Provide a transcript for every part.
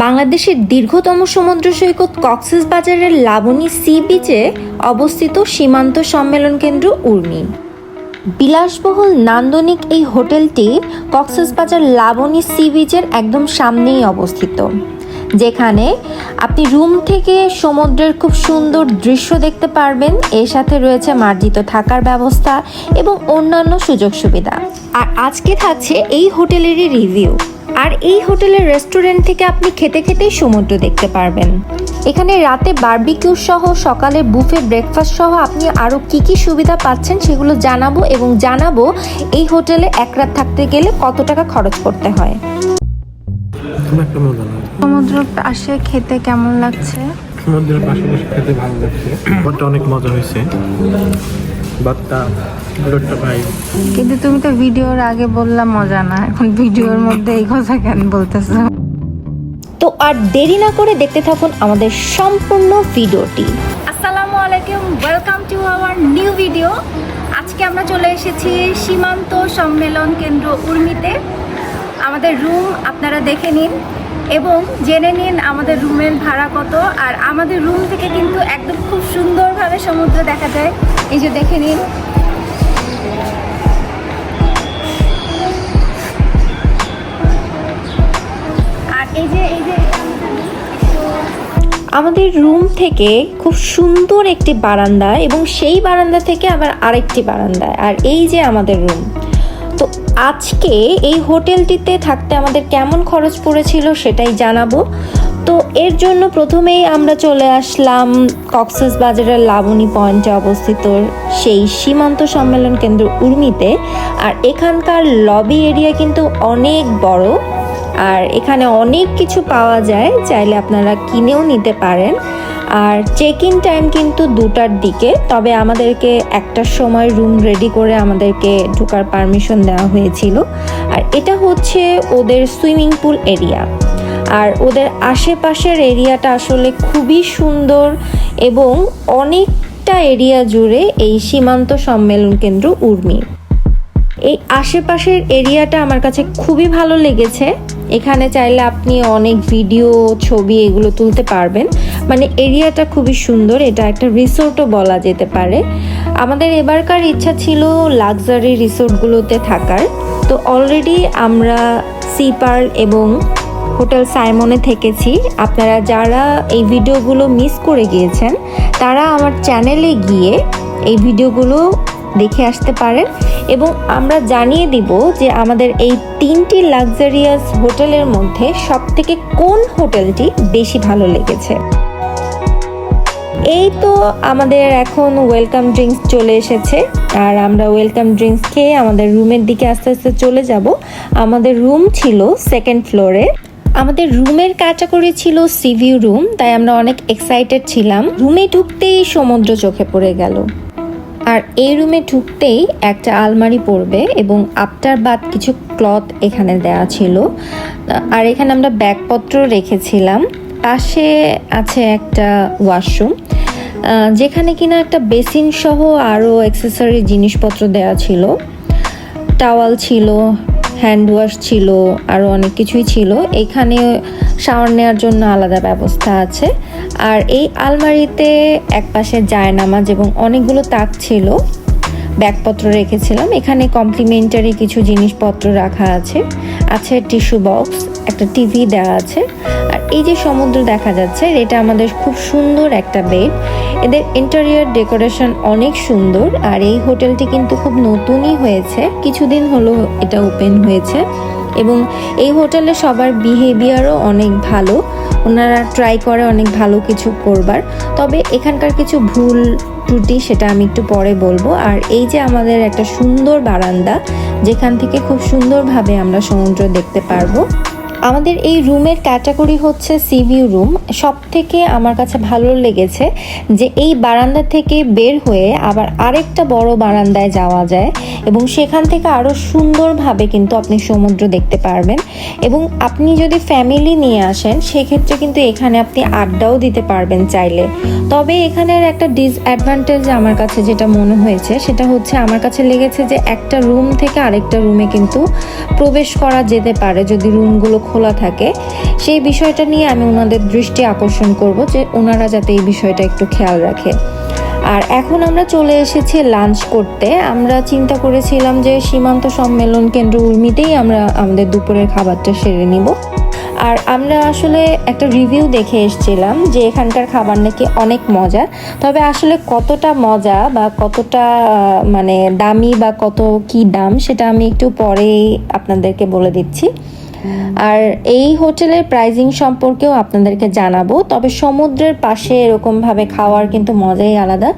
বাংলাদেশের দীর্ঘতম সমুদ্র সৈকত কক্সেস বাজারের লাবণী সি বিচে অবস্থিত সীমান্ত সম্মেলন কেন্দ্র উর্মি। বিলাসবহুল নান্দনিক এই হোটেলটি কক্সবাজার লাবণী সি বিচের একদম সামনেই অবস্থিত, যেখানে আপনি রুম থেকে সমুদ্রের খুব সুন্দর দৃশ্য দেখতে পারবেন। এর সাথে রয়েছে মার্জিত থাকার ব্যবস্থা এবং অন্যান্য সুযোগ সুবিধা। আর আজকে থাকছে এই হোটেলেরই রিভিউ। আর এই হোটেলের রেস্টুরেন্ট থেকে আপনি খেতে খেতেই সমুদ্র দেখতে পারবেন। এখানে রাতে বারবিকিউ সহ সকালে বুফে ব্রেকফাস্ট সহ আপনি আরও কি কি সুবিধা পাচ্ছেন সেগুলো জানাব এবং জানাব এই হোটেলে এক রাত থাকতে গেলে কত টাকা খরচ করতে হয়। সমুদ্র পাশে খেতে কেমন লাগছে? সমুদ্রের পাশে বসে খেতে ভালো লাগছে। অনেক মজা হয়েছে। বাত্তা ব্লডটা ভাই। কিন্তু তুমি তো ভিডিওর আগে বললাম মজা না এখন ভিডিওর মধ্যে এই কথা কেন বলতেছো? তো আর দেরি না করে দেখতে থাকুন আমাদের সম্পূর্ণ ভিডিওটি। আসসালামু আলাইকুম welcome to our new video আজকে আমরা চলে এসেছি সীমান্ত সম্মেলন কেন্দ্র উর্মিতে। আমাদের রুম আপনারা দেখে নিন। এবং জেনে নিন আমাদের রুমের ভাড়া কত, আর আমাদের রুম থেকে কিন্তু একদম খুব সুন্দরভাবে সমুদ্র দেখা যায়। এই যে দেখে নিন। আর এই যে এই যে আমাদের রুম থেকে খুব সুন্দর একটি বারান্দা এবং সেই বারান্দা থেকে আবার আরেকটি বারান্দা, আর এই যে আমাদের রুম। আজকে এই হোটেলটিতে থাকতে আমাদের কেমন খরচ পড়েছিল সেটাই জানাব। তো এর জন্য প্রথমেই আমরা চলে আসলাম কক্সেস বাজারের লাবণী পয়েন্টে অবস্থিত সেই সীমান্ত সম্মেলন কেন্দ্র উর্মিতে। আর এখানকার লবি এরিয়া কিন্তু অনেক বড়। আর এখানে অনেক কিছু পাওয়া যায়, চাইলে আপনারা কিনেও নিতে পারেন। আর চেক ইন টাইম কিন্তু দুটার দিকে, তবে আমাদেরকে একটার সময় রুম রেডি করে আমাদেরকে ঢোকার পারমিশন দেওয়া হয়েছিল। আর এটা হচ্ছে ওদের সুইমিং পুল এরিয়া আর ওদের আশেপাশের এরিয়াটা আসলে খুবই সুন্দর এবং অনেকটা এরিয়া জুড়ে এই সীমান্ত সম্মেলন কেন্দ্র উর্মি। এই আশেপাশের এরিয়াটা আমার কাছে খুবই ভালো লেগেছে। এখানে চাইলে আপনি অনেক ভিডিও ছবি এগুলো তুলতে পারবেন। মানে এরিয়াটা খুবই সুন্দর, এটা একটা রিসোর্টও বলা যেতে পারে। আমাদের এবারকার ইচ্ছা ছিল লাক্সারি রিসোর্টগুলোতে থাকার। তো অলরেডি আমরা সি পার্ল এবং হোটেল সাইমনে থেকেছি। আপনারা যারা এই ভিডিওগুলো মিস করে গিয়েছেন, তারা আমার চ্যানেলে গিয়ে এই ভিডিওগুলো দেখে আসতে পারেন। এবং আমরা জানিয়ে দিব যে আমাদের এই তিনটি লাক্সারিয়াস হোটেলের মধ্যে সবথেকে কোন হোটেলটি বেশি ভালো লেগেছে। এই তো আমাদের এখন ওয়েলকাম ড্রিঙ্কস চলে এসেছে। আর আমরা ওয়েলকাম ড্রিঙ্কস খেয়ে আমাদের রুমের দিকে আস্তে আস্তে চলে যাব। আমাদের রুম ছিল সেকেন্ড ফ্লোরে আমাদের রুমের ক্যাটাগরি ছিল সিভিউ রুম তাই আমরা অনেক এক্সাইটেড ছিলাম। রুমে ঢুকতেই সমুদ্র চোখে পড়ে গেল। আর এই রুমে ঢুকতেই একটা আলমারি পড়বে এবং আফটার বাদ কিছু ক্লথ এখানে দেওয়া ছিল। আর এখানে আমরা ব্যাগপত্র রেখেছিলাম। পাশে আছে একটা ওয়াশরুম যেখানে কিনা একটা বেসিন সহ আরও অ্যাক্সেসরি জিনিসপত্র দেওয়া ছিল। টাওয়াল ছিল হ্যান্ড ওয়াশ ছিল আরও অনেক কিছুই ছিল। এখানে শাওয়ার নেওয়ার জন্য আলাদা ব্যবস্থা আছে। আর এই আলমারিতে একপাশে জায়নামাজ এবং অনেকগুলো তাক ছিল। ব্যাগপত্র রেখেছিলাম। এখানে কমপ্লিমেন্টারি কিছু জিনিসপত্র রাখা আছে। আছে টিস্যু বক্স একটা টিভি দেওয়া আছে। এই যে সমুদ্র দেখা যাচ্ছে, এটা আমাদের খুব সুন্দর একটা বেড। এদের ইন্টেরিয়র ডেকোরেশন অনেক সুন্দর, আর এই হোটেলটি কিন্তু খুব নতুনই হয়েছে। কিছুদিন হলো এটা ওপেন হয়েছে, এবং এই হোটেলে সবার বিহেভিয়ারও অনেক ভালো। ওনারা ট্রাই করে অনেক ভালো কিছু করবার। তবে এখানকার কিছু ভুল ত্রুটি সেটা আমি একটু পরে বলব। আর এই যে আমাদের একটা সুন্দর বারান্দা, যেখান থেকে খুব সুন্দরভাবে আমরা সমুদ্র দেখতে পারব। আমাদের এই রুমের ক্যাটাগরি হচ্ছে সিভিউ রুম। সব থেকে আমার কাছে ভালো লেগেছে যে এই বারান্দা থেকে বের হয়ে আবার আরেকটা বড় বারান্দায় যাওয়া যায় এবং সেখান থেকে আরও সুন্দরভাবে কিন্তু আপনি সমুদ্র দেখতে পারবেন এবং আপনি যদি ফ্যামিলি নিয়ে আসেন, সেক্ষেত্রে কিন্তু এখানে আপনি আড্ডাও দিতে পারবেন চাইলে। তবে এখানের একটা ডিসঅ্যাডভান্টেজ আমার কাছে যেটা মনে হয়েছে, সেটা হচ্ছে আমার কাছে লেগেছে যে একটা রুম থেকে আরেকটা রুমে কিন্তু প্রবেশ করা যেতে পারে যদি রুমগুলো খোলা থাকে। সেই বিষয়টা নিয়ে আমি ওনাদের দৃষ্টি আকর্ষণ করব যে ওনারা যাতে এই বিষয়টা একটু খেয়াল রাখে। আর এখন আমরা চলে এসেছি লাঞ্চ করতে। আমরা চিন্তা করেছিলাম যে সীমান্ত সম্মেলন কেন্দ্র উর্মিতেই আমরা আমাদের দুপুরের খাবারটা সেরে নিব। আর আমরা আসলে একটা রিভিউ দেখে এসেছিলাম যে এখানকার খাবার নাকি অনেক মজা। তবে আসলে কতটা মজা বা কতটা মানে দামি বা কত কি দাম সেটা আমি একটু পরেই আপনাদেরকে বলে দিচ্ছি। আর এই হোটেলের প্রাইজিং সম্পর্কেও আপনাদেরকে জানাব, তবে সমুদ্রের পাশে এরকমভাবে খাওয়ার কিন্তু মজাই আলাদা।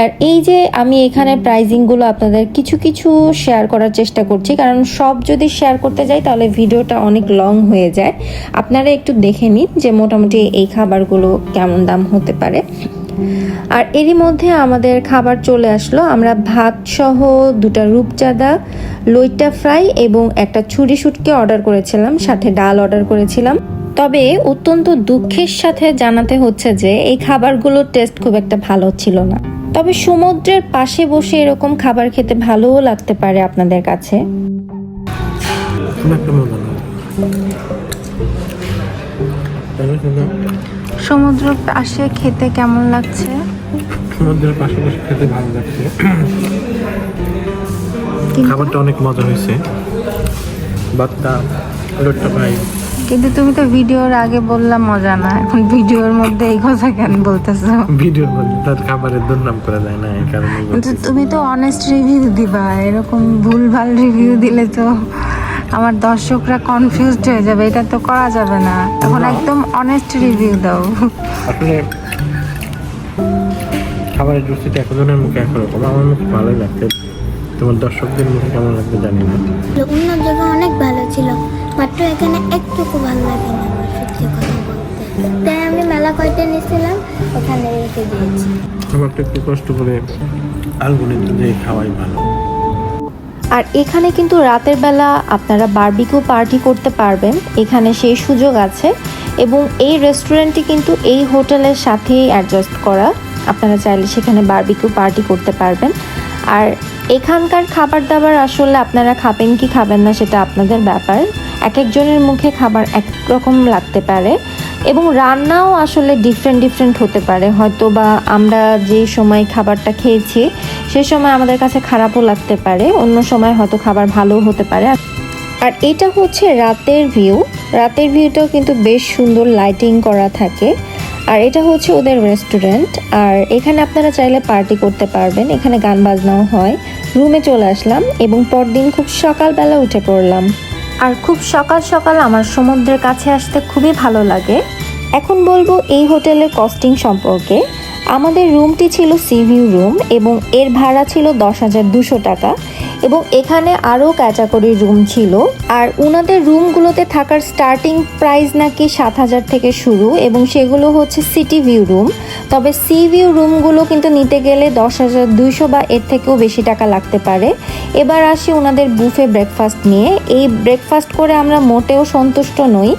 আর এই যে আমি এখানে প্রাইজিংগুলো আপনাদের কিছু কিছু শেয়ার করার চেষ্টা করছি, কারণ সব যদি শেয়ার করতে যাই তাহলে ভিডিওটা অনেক লং হয়ে যায়। আপনারা একটু দেখে নিন যে মোটামুটি এই খাবারগুলো কেমন দাম হতে পারে। আর এরই মধ্যে আমাদের খাবার চলে আসলো। আমরা ভাত সহ দুটা রূপচাঁদা লইটা ফ্রাই এবং একটা ছুরি শুটকে অর্ডার করেছিলাম, সাথে ডাল অর্ডার করেছিলাম। তবে অত্যন্ত দুঃখের সাথে জানাতে হচ্ছে যে, এই খাবারগুলোর টেস্ট খুব একটা ভালো ছিল না। তবে সমুদ্রের পাশে বসে এরকম খাবার খেতে ভালোও লাগতে পারে আপনাদের কাছে। না। সমুদ্র পাশে খেতে কেমন লাগছে? সমুদ্রের পাশে বসে খেতে ভালো লাগছে। খাবারটা অনেক মজা হয়েছে। বাত্তা লোটটা ভাই কিন্তু তুমি তো ভিডিওর আগে বললাম মজা না এখন ভিডিওর মধ্যে এই কথা কেন বলতেছো? ভিডিও বলতে তার খাবারের দুর্নাম করে দেয় না এই কারণে তুমি তো অনেস্ট রিভিউ দিবা এরকম ভুলভাল রিভিউ দিলে তো আমার দর্শকরা কনফিউজড হয়ে যাবে এটা তো করা যাবে না। এখন একদম অনেস্ট রিভিউ দাও। আসলে খাবারের রুচিটা একজনের মুখে একরকম আমার মুখে ভালোই লাগছে। তোমার দর্শকদের মুখে কেমন লাগবে জানি না। অন্য জায়গা অনেক ভালো ছিল মাত্র এখানে একটুকু ভালো লাগে না আমার সত্যি কথা বলতে। তাই আমি মেলা কয়টা নিয়েছিলাম ওখানে রেখে দিয়েছি। খাবারটা একটু কষ্ট করে আলগুনে দিয়ে খাওয়াই ভালো। আর এখানে কিন্তু রাতের বেলা আপনারা বারবিকিউ পার্টি করতে পারবেন। এখানে সেই সুযোগ আছে এবং এই রেস্টুরেন্টটি কিন্তু এই হোটেলের সাথেই অ্যাডজাস্ট করা। আপনারা চাইলে সেখানে বারবিকিউ পার্টি করতে পারবেন। আর এখানকার খাবার দাবার আসলে আপনারা খাবেন কি খাবেন না সেটা আপনাদের ব্যাপার। এক একজনের মুখে খাবার এক রকম লাগতে পারে। এবং রান্নাও আসলে ডিফারেন্ট ডিফারেন্ট হতে পারে। হয়তো বা আমরা যে সময় খাবারটা খেয়েছি, সে সময় আমাদের কাছে খারাপও লাগতে পারে, অন্য সময় হয়তো খাবার ভালোও হতে পারে। আর এটা হচ্ছে রাতের ভিউ রাতের ভিউটাও কিন্তু বেশ সুন্দর লাইটিং করা থাকে। আর এটা হচ্ছে ওদের রেস্টুরেন্ট আর এখানে আপনারা চাইলে পার্টি করতে পারবেন। এখানে গান বাজনাও হয়। রুমে চলে আসলাম এবং পরদিন খুব সকালবেলা উঠে পড়লাম। আর খুব সকাল সকাল আমার সমুদ্রের কাছে আসতে খুবই ভালো লাগে। এখন বলব এই হোটেলের কস্টিং সম্পর্কে। আমাদের রুমটি ছিল সিভিউ রুম এবং এর ভাড়া ছিল দশ হাজার দুশো টাকা। এবং এখানে আরও ক্যাটাগরির রুম ছিল। আর উনাদের রুমগুলোতে থাকার স্টার্টিং প্রাইস নাকি সাত হাজার থেকে শুরু এবং সেগুলো হচ্ছে সিটি ভিউ রুম তবে সি ভিউ রুমগুলো কিন্তু নিতে গেলে দশ হাজার দুইশো বা এর থেকেও বেশি টাকা লাগতে পারে। এবার আসি ওনাদের বুফে ব্রেকফাস্ট নিয়ে। এই ব্রেকফাস্ট করে আমরা মোটেও সন্তুষ্ট নই,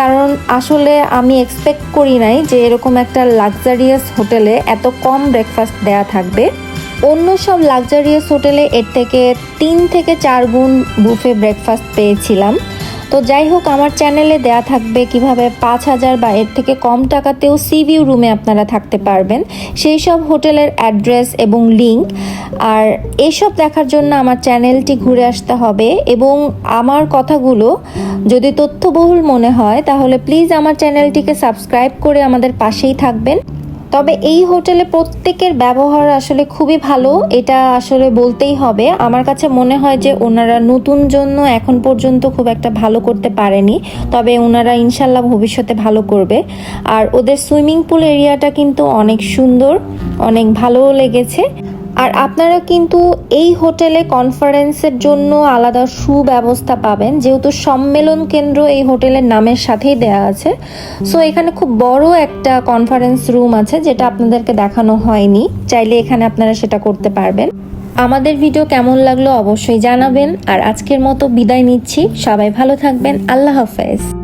কারণ আসলে আমি এক্সপেক্ট করি নাই যে এরকম একটা লাক্সারিয়াস হোটেলে এত কম ব্রেকফাস্ট দেয়া থাকবে। অন্য সব লাক্সারিয়াস হোটেলে এর থেকে তিন থেকে চার গুণ বুফে ব্রেকফাস্ট পেয়েছিলাম। তো যাই হোক, আমার চ্যানেলে দেয়া থাকবে কীভাবে পাঁচ হাজার বা এর থেকে কম টাকাতেও সিভিউ রুমে আপনারা থাকতে পারবেন। সেই সব হোটেলের অ্যাড্রেস এবং লিঙ্ক আর এসব দেখার জন্য আমার চ্যানেলটি ঘুরে আসতে হবে এবং আমার কথাগুলো যদি তথ্যবহুল মনে হয়, তাহলে প্লিজ আমার চ্যানেলটিকে সাবস্ক্রাইব করে আমাদের পাশেই থাকবেন। তবে এই হোটেলে প্রত্যেকের ব্যবহার আসলে খুবই ভালো, এটা আসলে বলতেই হবে। আমার কাছে মনে হয় যে ওনারা নতুন জন্য এখন পর্যন্ত খুব একটা ভালো করতে পারেনি, তবে ওনারা ইনশাল্লাহ ভবিষ্যতে ভালো করবে। আর ওদের সুইমিং পুল এরিয়াটা কিন্তু অনেক সুন্দর, অনেক ভালোও লেগেছে। আর আপনারা কিন্তু এই হোটেলে কনফারেন্সের জন্য আলাদা সুব্যবস্থা পাবেন। যেহেতু সম্মেলন কেন্দ্র এই হোটেলের নামের সাথেই দেয়া আছে। সো এখানে খুব বড় একটা কনফারেন্স রুম আছে, যেটা আপনাদেরকে দেখানো হয়নি। চাইলে এখানে আপনারা সেটা করতে পারবেন। আমাদের ভিডিও কেমন লাগল অবশ্যই জানাবেন। আর আজকের মতো বিদায় নিচ্ছি। সবাই ভালো থাকবেন। আল্লাহ হাফেজ।